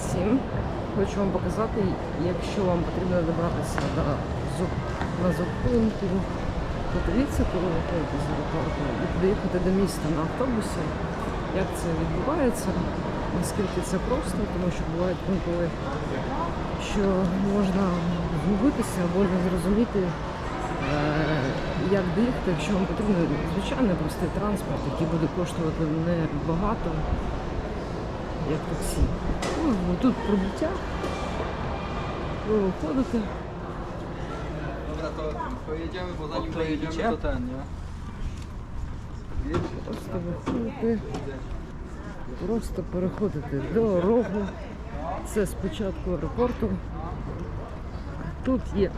7. Хочу вам показати, якщо вам потрібно добратися до на зупинку, подивіться, коли ви ходите з аеропорту, і доїхати до міста на автобусі, як це відбувається, наскільки це просто, тому що бувають інколи, що можна згубитися або не зрозуміти, е, як доїхати, якщо вам потрібен звичайний простий транспорт, який буде коштувати не багато, як таксі. Ну, тут пробуття. Ви виходите. Dobra, to pojedziemy, bo zanim dojedziemy, to ten, nie? Просто виходите, просто переходите дорогу. Це спочатку аеропорту. Тут є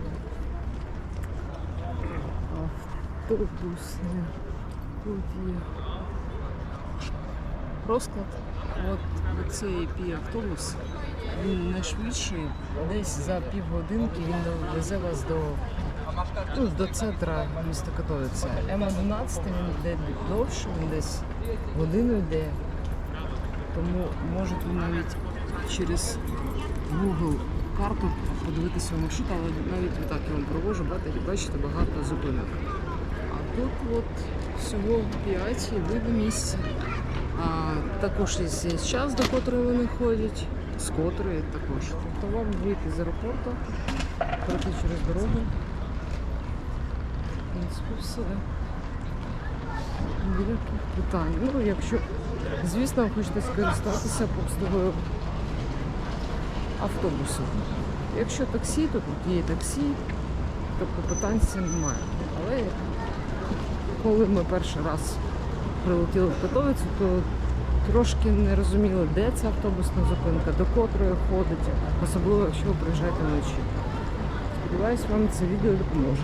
автобусне, тут є розклад. От цей пі-автобус, він найшвидший, десь за півгодинки він довезе вас до ну, до центра міста Катовиця. М11 він йде довше, він десь годину йде. Тому можете навіть через Google карту подивитися маршрут, але навіть відтак я вам провожу, бачите, бачите багато зупинок. А тут от всього 5 і ви до. А також є час, до котрої вони ходять, з котрої також. Тобто вам вийти з аеропорту, пройти через дорогу. В принципі, все. Ніяких питань. Ну, якщо, звісно, ви хочете скористатися послугою автобусу. Якщо таксі, то тут є таксі, тобто питань з цим немає. Але коли ми перший раз прилетіли в Катовицю, то трошки не розуміли, де ця автобусна зупинка, до котрої ходить, особливо якщо ви приїжджаєте вночі. Сподіваюсь, вам це відео допоможе.